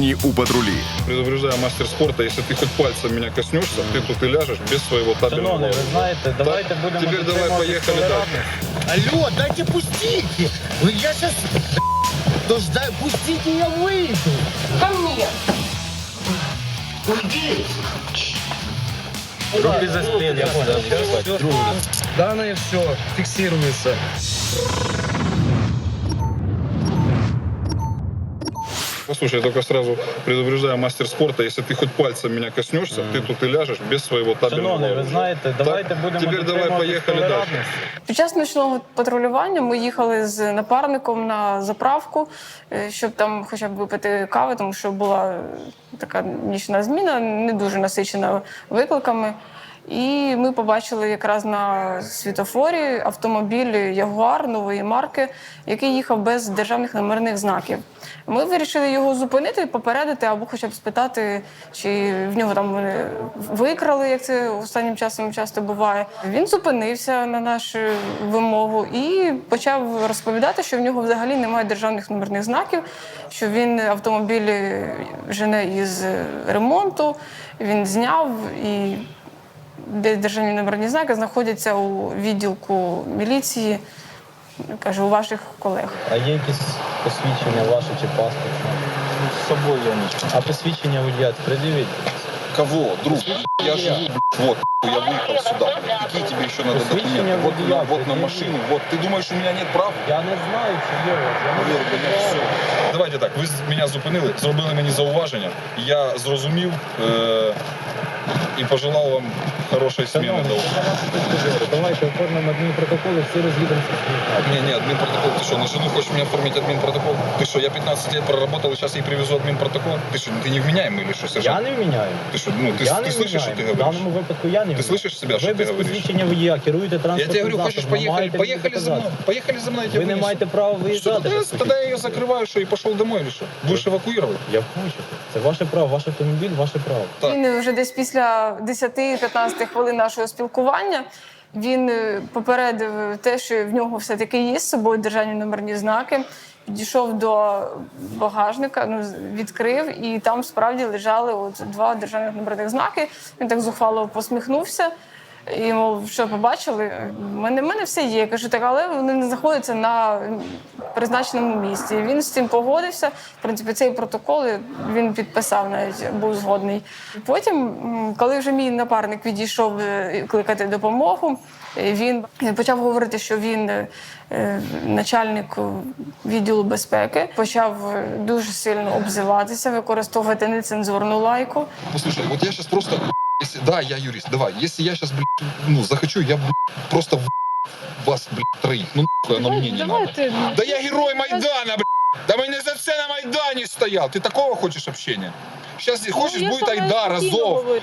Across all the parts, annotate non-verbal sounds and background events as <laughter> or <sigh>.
Сьогодні у патрулі Предупреждаю мастер спорта, если ты хоть пальцем меня коснешься, ты тут и ляжешь без своего табельного. Шановний, ви знаєте, давайте будемо Теперь давай дотримуватись поехали толерантності. Алло, дайте пустите! Вы, я сейчас... <laughs> Дождай, пустите, я выйду! Ко мне. Уйди! Руки за спину, я понял. Данные все фиксируется. Послушай, я только сразу предупреждаю мастер спорта, если ты хоть пальцем меня коснешься, ты тут и ляжешь без своего табельного. Шановний, ви оружия. знаєте, давайте будемо Теперь давай дотримуватись дальше. толерантності. Під час нічного патрулювання ми їхали з напарником на заправку, е, щоб там хоча б випити кави, тому що була е, така нічна зміна, не дуже насичена викликами. І ми побачили якраз на світофорі автомобіль Ягуар нової марки, який їхав без державних номерних знаків. Ми вирішили його зупинити, попередити або хоча б спитати, чи в нього там вони викрали, як це останнім часом часто буває. Він зупинився на нашу вимогу і почав розповідати, що в нього взагалі немає державних номерних знаків, що він автомобіль жене із ремонту, він зняв і де державні номерні знаки знаходяться у відділку міліції, каже, у ваших колег. А є якісь посвідчення ваше чи паспорт? З собою. А посвідчення водія придивіть. Кого, друг? Я живу, блядь, вот, я выехал сюда. блядь. Какие тебе еще надо Посвящение документы? Вот, водія, на, вот на предъяви. машину. Вот, ты думаешь, у меня нет прав? Я не знаю, чи є у вас. Я не Повір можу мені, все. права. Давайте так, ви мене зупинили, зробили мені зауваження. Я зрозумів е- і пожелав вам хорошої сміни. Шановний, до це на вашу точку зору. Давайте оформимо адмінпротоколи, всі роз'їдемося з ним. Не, не, админпротокол. Ты что, на жену хочешь меня оформить админпротокол? Ты что, я 15 лет проработал, и сейчас ей привезу админпротокол? Ты что, ты невменяемый или что, Я сержант? не вміняю. Ты что, ну, ты, я ты не слышишь, что вміняю. ты В говоришь? даному випадку я не Ты вміняю. слышишь себя, Ви что ты без говоришь? посвідчення водія керуєте Я транспортним тебе говорю, хочешь, засобом, поехали, маєте поехали мені за мной, доказати. поехали за мной, я тебя Ви не вынесу. маєте права Что, виїжджати. тогда, без тогда я ее закрываю, что, и пошел домой или что? Будешь эвакуировать? Я хочу. Це ваше право, ваш автомобіль, ваше право. Так. Він вже десь після 10-15 хвилин нашого спілкування він е, попередив те, що в нього все-таки є з собою державні номерні знаки. Підійшов до багажника, ну відкрив, і там справді лежали от два державних номерних знаки. Він так зухвало посміхнувся. І мов, що побачили? У мене, в мене все є. Я кажу, так, але вони не знаходяться на призначеному місці. Він з цим погодився. В принципі, цей протокол він підписав, навіть був згодний. Потім, коли вже мій напарник відійшов е, кликати допомогу, він почав говорити, що він е, е, начальник відділу безпеки, почав е, дуже сильно обзиватися, використовувати нецензурну лайку. Послушай, вот я сейчас просто, если, да, я юрист, давай, если я сейчас, блядь, ну, захочу, я, блядь, просто вас, блядь, троих, ну, нахуй оно мне не надо. Да я герой Майдана, блядь, да мы не за все на Майдане стоял, ты такого хочешь общения? Сейчас хочешь, будет Айдар, Азов, блядь,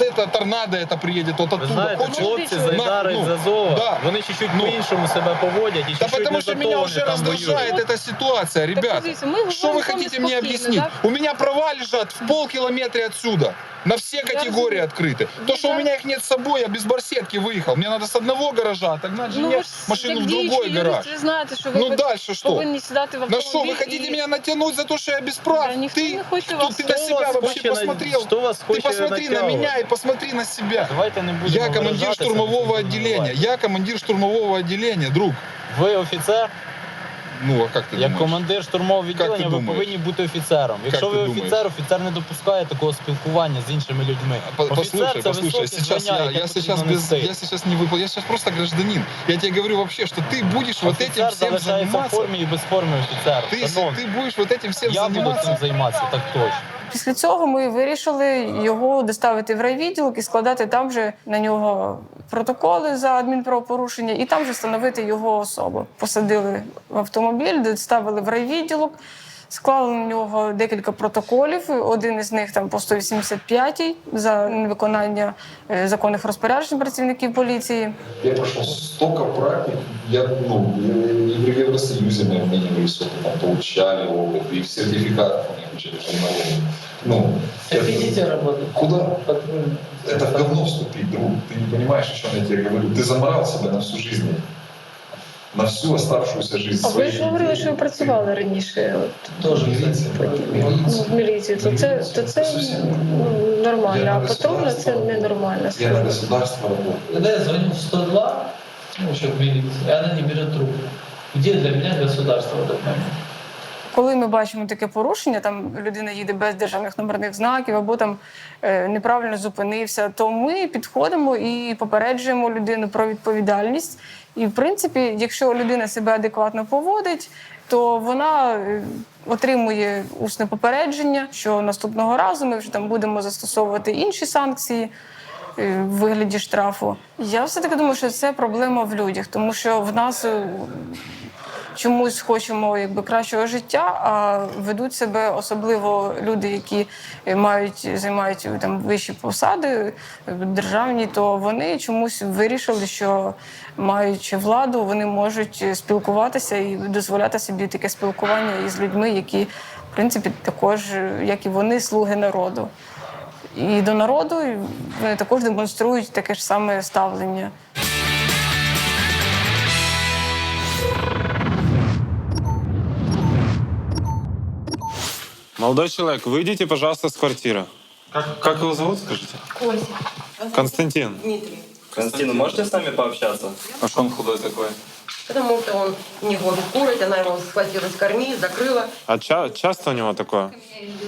это торнадо это приедет вот Ви оттуда, знаєте, хочешь? хлопці з На, Айдара і ну, з Азова, да. вони чуть-чуть Ну. по-іншому себе поводять і Да чуть-чуть потому не что за меня то уже вони там раздражает воюють. эта ситуация, ребята. Что вы хотите мне объяснить? У меня права лежат в полкилометра отсюда. На все категории открыты. То, что у меня их нет с собой, я без барсетки выехал. Мне надо с одного гаража отогнать Ну, жене ви ж машину як в діючий другой юрист, гараж. Ви знаєте, що ви Ну дальше что? повинні сідати в На автомобіль. что, вы хотите і- меня натянуть за то, что я без прав? Да никто ты, не хочет кто- вас- ты на Хто себя вас вообще хоче на- посмотрел? Хто вас Ты хоче посмотри на натягувати? меня и посмотри на себя. Давайте не будемо Я командир виражатися, штурмового не отделения. забувайте. Я командир штурмового отделения, друг. Ви офіцер, Ну, а как ты як думаешь? командир штурмового Як ти відділення, ви думаєш? повинні бути офіцером. Якщо ти ви думаєш? офіцер, офіцер не допускає такого спілкування з іншими людьми. По- Офіцер Послушай, це послушай, високе сейчас звання, я, яке я сейчас потрібно без, нести. я сейчас не выпал, я сейчас просто гражданин. Я тебе говорю вообще, что ты будешь вот этим Офіцер всем залишається в заниматься. формі і без форми офіцера. Ты, Шановні, ты будешь вот этим всем я буду цим заниматься. займатися, так точно. Після цього ми вирішили його доставити в райвідділок і складати там же на нього протоколи за адмінправопорушення, і там же встановити його особу. Посадили в автомобіль, доставили в райвідділок. Склали на нього декілька протоколів. Один із них там по 185 за невиконання е, законних розпоряджень працівників поліції. Я прошел столько практик, я, ну, и в Евросоюзе мы обменивались опытом, там, получали опыт, и в сертификатах у них учили что Ну, Так это- идите работать. Куда? Патруль. Это в говно вступить, друг. Ты не понимаешь, о чем я тебе говорю. Ты заморал себя на всю жизнь. На всю оставшуюся жизнь. А ви своей ж говорили, жизни. що ви працювали раніше от, Тоже, кстати. Милиция. ну, Милиция. в міліції. То це, то це ну, нормально, Я а на патрульна це государство- ненормально. Я на скажімо. государство работаю. Когда я звоню в 102, ну, еще в милицию, и она не берет трубку. Где для меня государство в этот момент? Коли ми бачимо таке порушення, там людина їде без державних номерних знаків або там е, неправильно зупинився, то ми підходимо і попереджуємо людину про відповідальність. І в принципі, якщо людина себе адекватно поводить, то вона е, отримує усне попередження, що наступного разу ми вже там будемо застосовувати інші санкції. е, В вигляді штрафу. Я все-таки думаю, що це проблема в людях, тому що в нас чомусь хочемо якби кращого життя, а ведуть себе особливо люди, які мають займають там вищі посади державні, то вони чомусь вирішили, що маючи владу, вони можуть спілкуватися і дозволяти собі таке спілкування із людьми, які в принципі також, як і вони, слуги народу. І до народу вони також демонструють таке ж саме ставлення. Молодой человек, выйдите, пожалуйста, с квартиры. Как, как его зовут, скажите? Константин. Дмитрий. Константин, можете с нами пообщаться? А что он худой такой? Потому что он не хочет курить, она его схватила с корми, закрыла. А ча- часто у него такое?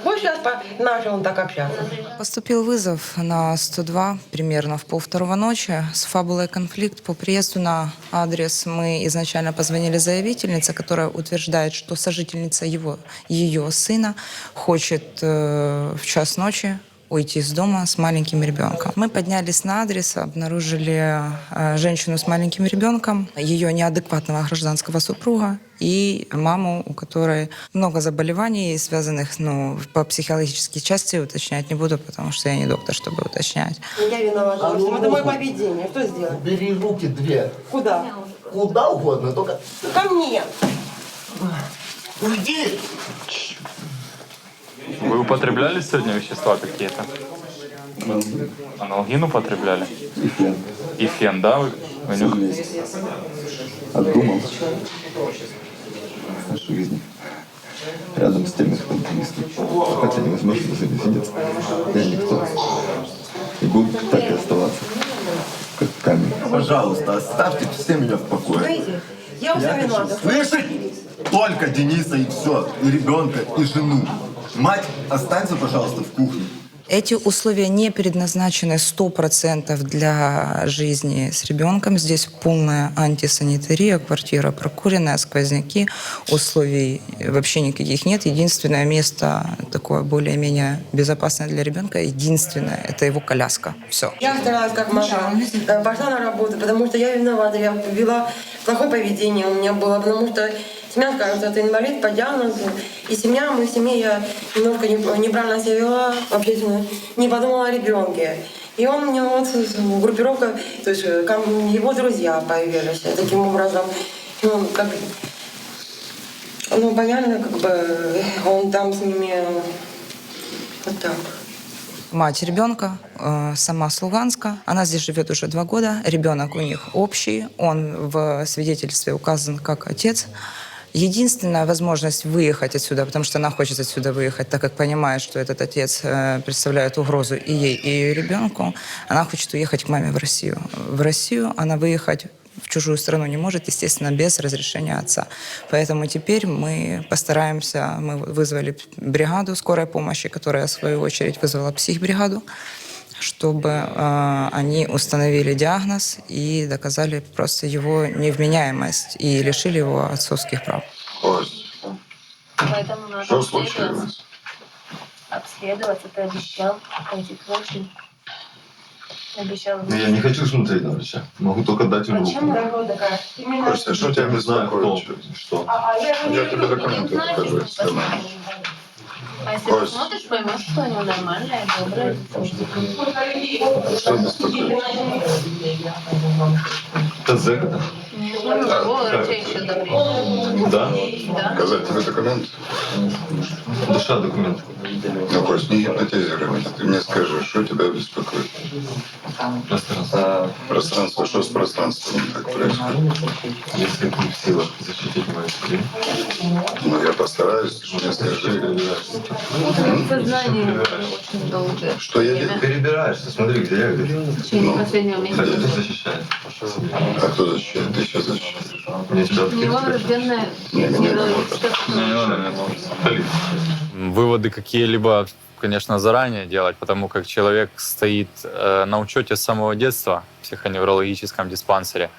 Вот сейчас по- начал он так общаться. Поступил вызов на 102 примерно в полвторого ночи с фабулой конфликт. По приезду на адрес мы изначально позвонили заявительнице, которая утверждает, что сожительница его, ее сына хочет э, в час ночи уйти из дома с маленьким ребенком. Мы поднялись на адрес, обнаружили э, женщину с маленьким ребенком, ее неадекватного гражданского супруга и маму, у которой много заболеваний, связанных ну, по психологической части, уточнять не буду, потому что я не доктор, чтобы уточнять. Я виновата. А ну, это мое ну, поведение. Что сделать? Бери руки две. Куда? Куда угодно, только Ко мне. уйди. Вы употребляли сегодня вещества какие-то? Аналгин употребляли? И фен. И фен, да? Вы, вы Всё нюх- вместе. Отдумал о жизни. Рядом с теми, кто близкий. Хотя невозможно за ними сидеть. Я никто. И буду так и оставаться. Как камень. Пожалуйста, оставьте все меня в покое. Я у себя виновата. Слышать? Только Дениса и все, и ребенка, и жену. Мать, останься, пожалуйста, в кухне. Эти условия не предназначены 100% для жизни с ребенком. Здесь полная антисанитария, квартира прокуренная, сквозняки, условий вообще никаких нет. Единственное место такое более-менее безопасное для ребенка, единственное, это его коляска. Все. Я старалась как могла. Пошла на работу, потому что я виновата. Я вела плохое поведение у меня было, потому что семья скажет, что ты инвалид по диагнозу. И семья, мы в семье, я немножко не- неправильно себя вела, общественно, не подумала о ребенке. И он мне вот э, группировка, то есть э, его друзья появились таким образом. Ну, как, ну, понятно, как бы он там с ними вот так. Мать ребенка, э, сама с. Она здесь живет уже два года. Ребенок у них общий. Он в свидетельстве указан как отец. Единственная возможность выехать отсюда, потому что она хочет отсюда выехать, так как понимает, что этот отец э, представляет угрозу и ей, и ее ребенку, она хочет уехать к маме в Россию. В Россию она выехать в чужую страну не может, естественно, без разрешения отца. Поэтому теперь мы постараемся, мы вызвали бригаду скорой помощи, которая, в свою очередь, вызвала психбригаду, чтобы э, они установили диагноз и доказали просто его невменяемость и лишили его отцовских прав. Ось. Что случилось? обследоваться, ты обещал пойти к врачу. Обещал. Я не хочу смотреть на врача. Могу только дать ему Почему? руку. Костя, что у тебя беспокоит? Что? Я тебе документы покажу, если ты знаешь. А если посмотришь, поймешь, что они нормальные, добрые. Что беспокоит? ТЗ когда? Ну, какого врача еще добрее? Да? Тебе документы? Душа документ. Ну, Кость, не гипнотизируй меня. Ты мне скажи, что тебя беспокоит? Пространство. Пространство, что с пространством так происходит? Если ты в силах защитить мою семью, Ну, я постараюсь, мне скажи. Сознание очень долго. Что я делаю? перебираешься, смотри, где я. В течение последнего Кстати, месяца. ты защищаешь. А кто защищает? Ты еще защищаешь? У него врожденная Выводы какие-либо, конечно, заранее делать, потому как человек стоит э, на учете с самого детства в психоневрологическом диспансере.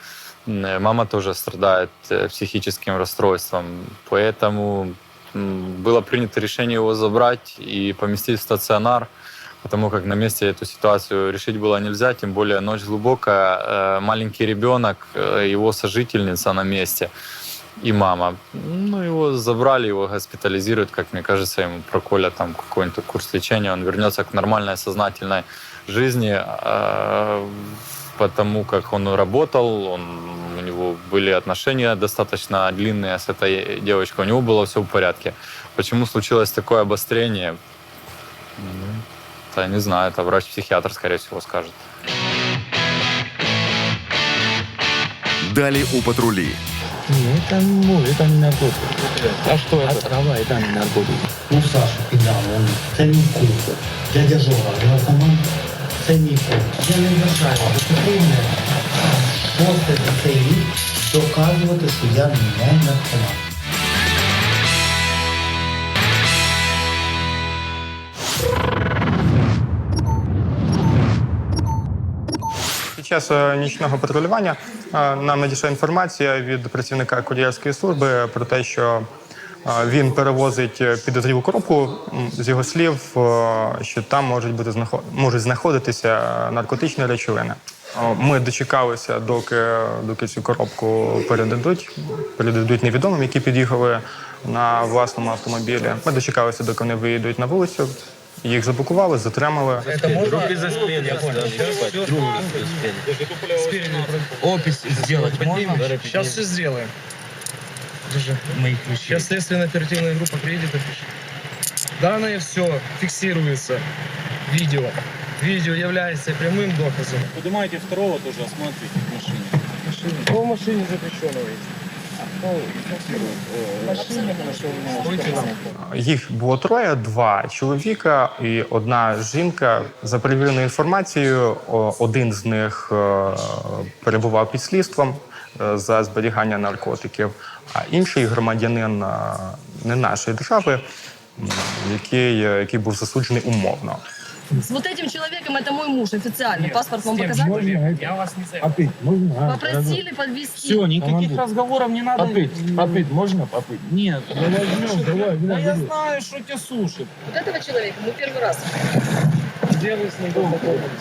Э, Мама тоже страдает э, психическим расстройством, поэтому было принято решение его забрать и поместить в стационар, потому как на месте эту ситуацию решить было нельзя, тем более ночь глубокая, маленький ребенок, его сожительница на месте и мама. Ну, его забрали, его госпитализируют, как мне кажется, ему проколят там какой-нибудь курс лечения, он вернется к нормальной сознательной жизни, а, потому как он работал, он, у него были отношения достаточно длинные с этой девочкой, у него было все в порядке. Почему случилось такое обострение? Это не знаю, это врач-психиатр, скорее всего, скажет. Далі у патрулі. Это, ну, это не наркотик. А что это? трава, это не наркотик. Ну, Саша піддав, он це мій кум. Дядя Жора, наркоман, це мій кум. Я не вважаю, що потрібно постати цей рік доказувати, що я не наркоман. Час е, нічного патрулювання е, нам надійшла інформація від працівника кур'єрської служби про те, що е, він перевозить підозрілу коробку. З його слів, що там можуть бути можуть знаходитися наркотичні речовини. Ми дочекалися, доки, доки цю коробку передадуть. Передадуть невідомим, які під'їхали на власному автомобілі. Ми дочекалися, доки вони виїдуть на вулицю. Їх заблокували, затримали. Это можно? Руки за спину, я понял. Опись сделать можно? Сейчас все сделаем. Держи. Моїх ключів. Сейчас следственная оперативная группа приедет и пишет. Данное все фиксируется. Видео. Видео является прямым доказом. Поднимайте второго тоже, осматривайте в машине. Кто в машине запрещенного есть? Їх було троє: два чоловіка і одна жінка. За перевіреною інформацією, один з них е, перебував під слідством е, за зберігання наркотиків, а інший громадянин е, не нашої держави, який, який був засуджений умовно. С вот этим человеком это мой муж официально. Паспорт вам показать? Я вас не знаю. Попить можно? Попросили подвести. Все, никаких разговоров не надо. Попить, попить, можно попить? Нет, давай возьмем, давай, давай. я знаю, что тебя сушит. Вот этого человека мы первый раз. Где вы с ним?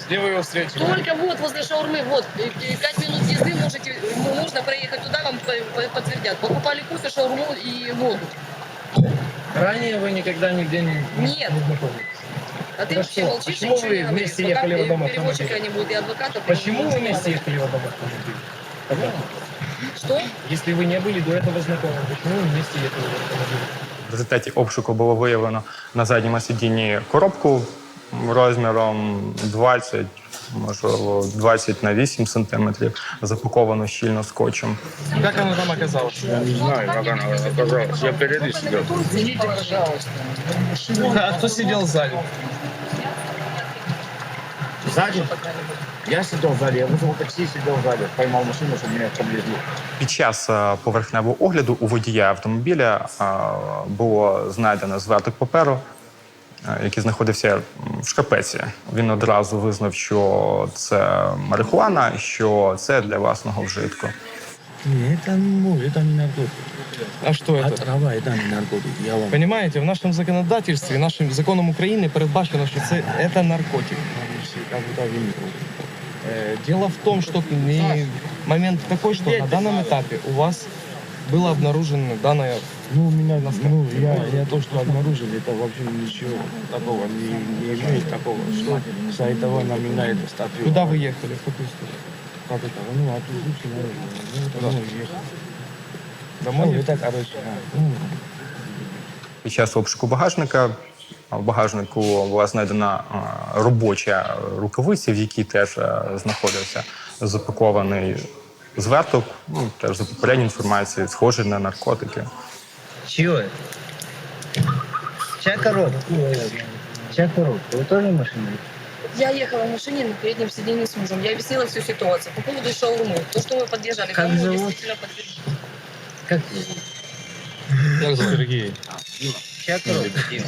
Где вы его встретили? Только вот возле шаурмы, вот, пять минут езды можете, ну, можно проехать туда, вам по- по- подтвердят. Покупали кофе, шаурму и воду. Ранее вы никогда нигде не, Нет. не знакомились. А ты Хорошо. вообще молчишь и Почему ничего вы не говоришь. вместе Пока ехали в одном переводчика автомобиле? не будет и адвоката. Почему вы ничего не вместе надо. ехали в одном автомобиле? Когда? Что? Если вы не были до этого знакомы, почему вы вместе ехали в автомобиле? В результаті обшуку було виявлено на задньому сидінні коробку розміром 20, можливо, 20 на 8 сантиметрів, запаковану щільно скотчем. Как она там оказалась? Я не знаю, как она оказалась. Я впереди сидел. Извините, пожалуйста. А кто сидел сзади? Сзади? Я сидел сзади, я вызвал такси, сидел сзади. Поймал машину, чтобы меня подвезли. Під час е, поверхневого огляду у водія автомобіля е, було знайдено зверток паперу, е, який знаходився м, в шкапеці. Він одразу визнав, що це марихуана, що це для власного вжитку. Не, это, ну, это не наркотик. А что А это? трава это не наркотик. Я вам Понимаете, в нашем законодательстве, нашим законом України передбачено, що це, это наркотик. Как будто вин. Э, Дело в том, что не- момент такой, что на данном этапе у вас было обнаружено данное... Ну, у меня, ну, я, я то, что обнаружил, это вообще ничего такого, не, не имеет такого, что за этого на меня это статью. Куда вы ехали? В какую сторону? Как это? Ну, от Узуки, наверное. Ну, это домой ехал. Домой? Ну, это, короче, а, ну, Під час обшуку багажника в багажнику була знайдена а, робоча рукавиця, в якій теж а, знаходився запакований зверток, ну, теж за попередньою інформацією, схожий на наркотики. Чего это? Чья коробка? Чья коробка? Вы тоже машина? Я ехала в машине на переднем сиденье с мужем. Я объяснила всю ситуацию по поводу шаурмы. То, что мы подъезжали, Как кому зовут? действительно подтвердили. Как его? Сергей. Чья коробка, Дима?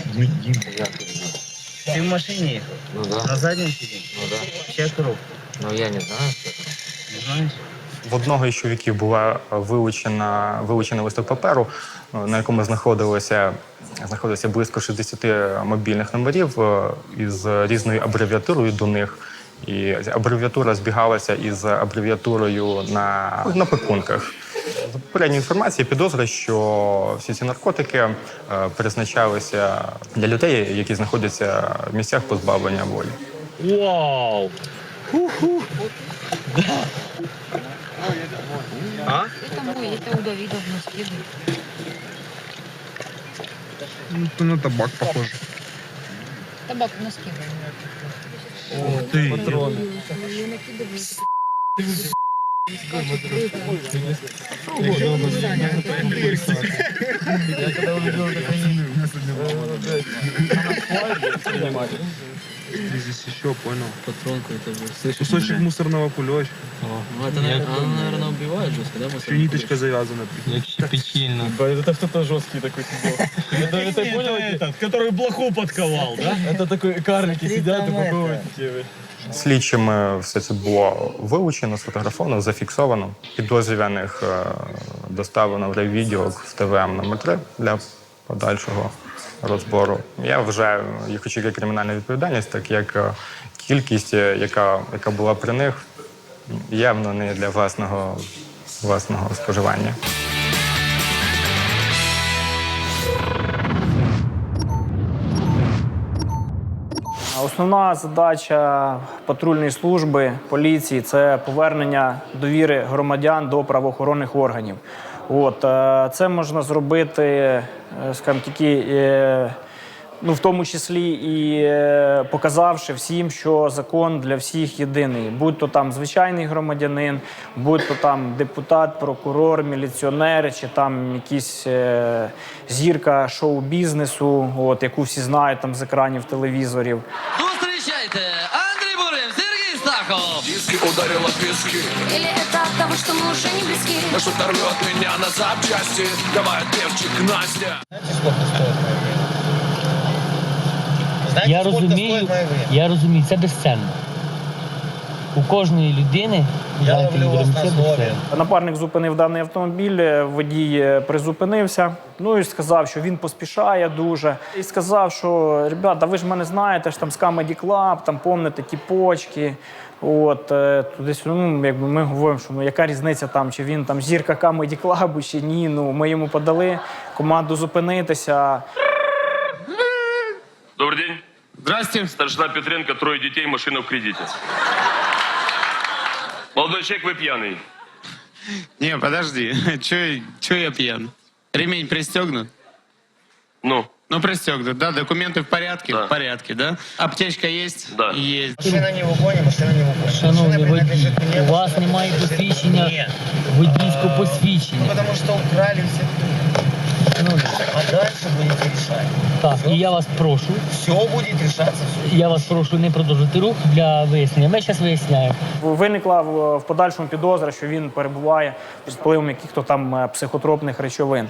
Ты в машине ехал? Ну да. На заднем сиденье? Ну да. Чья коробка? Ну я не знаю. Не знаешь? В одного із чоловіків була вилучена, вилучений листок паперу, на якому знаходилося, знаходилося близько 60 мобільних номерів е, із різною абревіатурою до них. І абревіатура збігалася із абревіатурою на, на пакунках. За попередньою інформацією підозра, що всі ці наркотики е, призначалися для людей, які знаходяться в місцях позбавлення волі. Вау! А? Это мой, это у Давидов носки. Ну, на табак похоже. Здесь еще понял. Патронку это Кусочек мусорного кулечка. Ну, это, наверное, убивает жестко, да? Еще ниточка завязана. Печально. Это кто-то жесткий такой сидел. Это, это понял? Этот, который блоху подковал, да? Это такой карлики сидят и упаковывают эти Слідчими все це було вилучено, сфотографовано, зафіксовано. Підозрюваних е, доставлено в райвідділок з ТВМ номер 3 для подальшого розбору. Я вважаю їх очікує кримінальна відповідальність, так як е, кількість, е, яка, яка була при них, явно не для власного, власного споживання. Основна задача патрульної служби поліції це повернення довіри громадян до правоохоронних органів. От е, це можна зробити, е, скажімо, такі, е, ну в тому числі і е, показавши всім, що закон для всіх єдиний, будь то там звичайний громадянин, будь то там депутат, прокурор, міліціонер, чи там якийсь е, зірка шоу-бізнесу, от яку всі знають там з екранів телевізорів. Встречайте, Андрей Бурым, Сергей Стахов. Диски ударила пески Или это от того, что мы уже не близки? На что-то рвет меня на запчасти Давай, певчик, Настя Я розумію, я розумію, це безценно. У кожної людини я ловлю вас на слові. Напарник зупинив даний автомобіль, е, водій е, призупинився. Ну і сказав, що він поспішає дуже. І сказав, що ребята, ви ж мене знаєте, ж там з Comedy Club, там помните ті почки. От е, туди ну, якби ми говоримо, що ну яка різниця там, чи він там зірка Comedy Club, чи ні. Ну ми йому подали команду зупинитися. Добрый день Здрасте Старшина Петренко, трое детей, машина в кредите Молодой человек, вы пьяный Не, подожди, <laughs> че я пьян? Ремень пристегнут? Ну, Ну, пристегнут, да? Документы в порядке? Да. В порядке, да? Аптечка есть? Да. Есть. Машина не в угоне, машина не в угоне. Шановний водій, у вас немає посвідчення, водійського посвідчення. Потому что украли все. А дальше будете решать. Так, і я вас прошу. Все будет решаться. Я вас прошу не продовжити рух для вияснення. Ми зараз виясняємо. Виникла в, в подальшому підозра, що він перебуває під впливом якихось там е, психотропних речовин.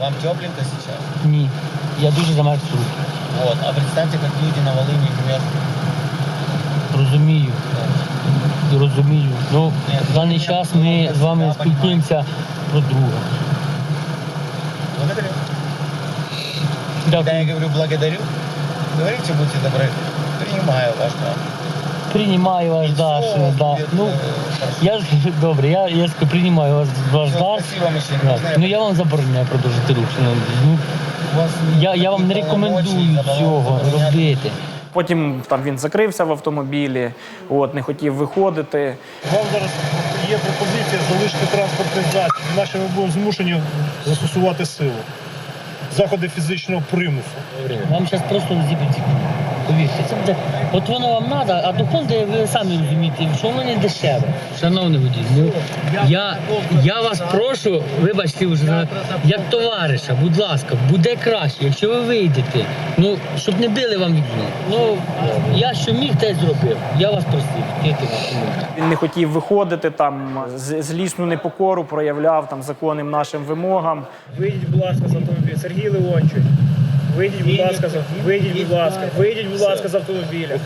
Вам тепленько сейчас? Ні. Я дуже замерз. Вот. А представьте, как люди на Волыни мерзнут. Розумію. розумію. Ну, в даний час ми з вами спілкуємося про друга. Когда я говорю благодарю, говорите, будьте добры. Принимаю ваш да. Приймаю ваш дар, да. Ну, я ж <laughs> добре, я, я ск- приймаю вас, ваш дар. Спасибо, мужчина. Да. Знаю, Ну я вам забороняю продовжити рух. Ну, я, я вам не рекомендую цього робити. Потім там він закрився в автомобілі, от, не хотів виходити. Вам зараз є пропозиція залишити транспортний засіб, іначе ми будемо змушені застосувати силу. Заходи фізичного примусу. Вам зараз просто розіб'ють. Повірте, це буде. От воно вам треба, а доходи ви самі розумієте, що воно не дешеве. Шановний водій, ну я, я вас прошу, вибачте вже як товариша, будь ласка, буде краще, якщо ви вийдете. Ну, щоб не били вам вікно. Ну я що міг, те й зробив. Я вас просив. Він не хотів виходити там, з- злісну непокору проявляв там законним нашим вимогам. Вийдіть, будь ласка, з автомобіля. Сергій Леончук. Вийдіть, будь ласка, з- вийдіть, будь ласка, вийдіть, будь ласка, з автомобіля.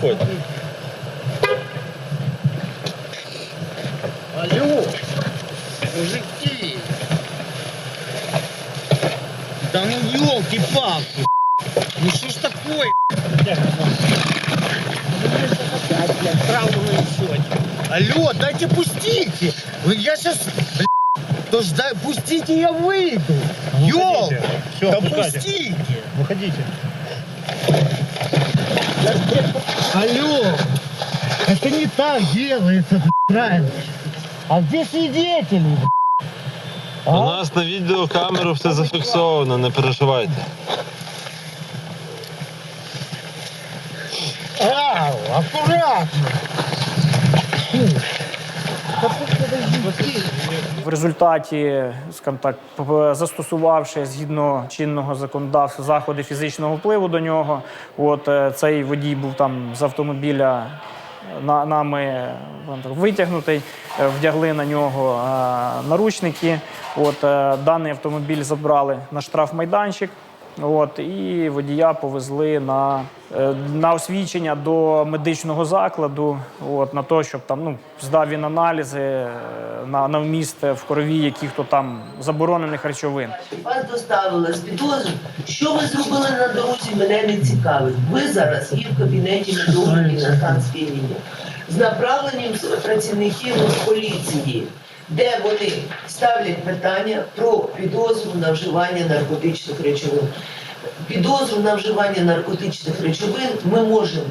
Алло, мужики. Да ну елки-палки. Ну что ж такое? Опять, блядь, правду на счете. Алло, дайте пустите. Вы- Я сейчас... То ж дай, пустите, я выйду. Ёл, Все, да пускайте. пустите. Выходите. Алло, это не так делается, правильно. А где свидетели? У нас на відеокамеру все зафіксовано, не переживайте. Ау, аккуратно. В результаті, скажімо так, застосувавши згідно чинного законодавства заходи фізичного впливу до нього, от е, цей водій був там з автомобіля на, нами е, витягнутий, е, вдягли на нього е, наручники. От е, даний автомобіль забрали на штрафмайданчик. От, і водія повезли на, е, на освідчення до медичного закладу, от, на те, щоб там ну, здав він аналізи е, на, на вміст в крові яких-то там заборонених речовин. Вас доставили з підозрою. Що ви зробили на дорозі, мене не цікавить. Ви зараз є в кабінеті на стан сп'яніння з направленням працівників поліції, де вони ставлять питання про підозру на вживання наркотичних речовин. Підозру на вживання наркотичних речовин ми можемо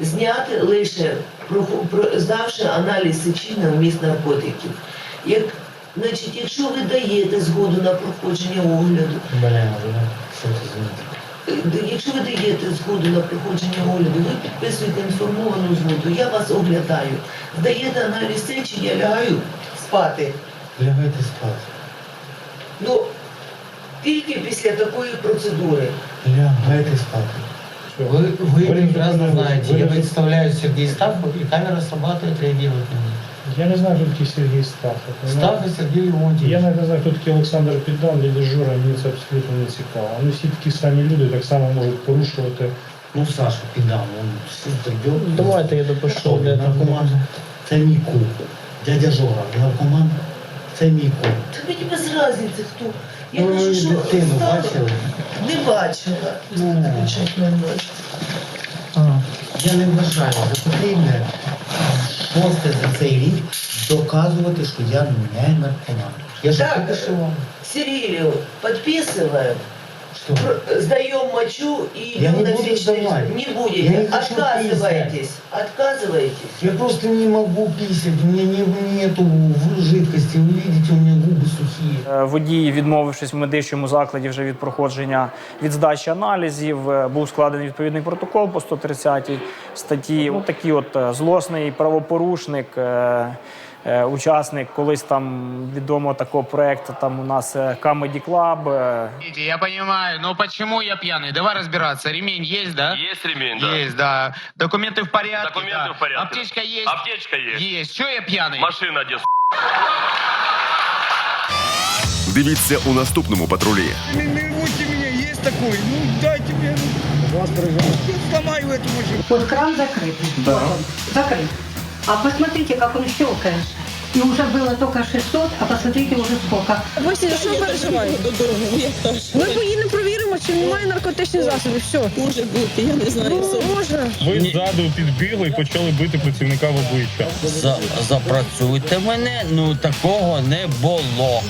зняти лише здавши аналіз сечі на вміст наркотиків. Як, значить, якщо ви даєте згоду на проходження огляду, Е, Якщо ви даєте згоду на проходження огляду, ви підписуєте інформовану згоду, я вас оглядаю. Здаєте аналіз сечі, я лягаю спати. Лягайте спати. Ну, тільки після такої процедури. Лягайте спати. Вы, вы прекрасно знаете, я представляю Сергей Ставков, и камера срабатывает, реагирует на меня. Я не знаю, хто такий Сергій Стахов. Ставка Сергій Леонтьєвич. Я навіть не знаю, хто такий Олександр Піддан, Лілі Жура, мені це абсолютно не цікаво. Вони всі такі самі люди, так само можуть порушувати. Ну, Саша Піддан, він всі прийде. Давайте я допишу для наркоман. Це мій кум. Дядя Жора, наркоман. Це мій кум. Та мені без різниці хто. Я Ну, кажу, що дитину стало? бачили? Не бачила. Нас. Я не вважаю за потрібне шосте за цей рік доказувати, що я не наркоман. Я ж Так, що вам. Сирилию подписываем, Что? пр- сдаем мочу и Я идем не на буду вечный- сдавать. Не Я будете. не хочу Отказываетесь. Отказываетесь. Я просто не могу писать, у меня не, нету в- жидкости. Вы видите, у меня губы сухие. Е, Водій, відмовившись в медичному закладі вже від проходження від здачі аналізів, е, був складений відповідний протокол по 130 статті. Ну, такий от е, злосний правопорушник, е, е, учасник колись там відомого такого проекту. Там у нас е, Comedy Club. е, Я понимаю, но почему я пьяный? Давай разбираться. Ремень есть, да? Есть ремень, да. Есть, да. Документы в порядке. Документы да. в порядке. Аптечка есть. Аптечка есть. Есть. Что я пьяный? Машина где, с***? Дивіться у наступному патрулі. Не рвите меня, есть такой. Ну дайте мне. Вас Сломаю эту машину. Вот кран закрытый. Да. Вот он, закрыт. А посмотрите, как он щелкает. И уже было только 600, а посмотрите уже сколько. Вася, що переживаєте? Ми поїдемо провіримо, чи немає наркотичних засобів. Все. Може бути, я не знаю. Може. Ви ззаду підбігли і почали бити працівника в обличчя. За, запрацюйте мене, ну такого не було.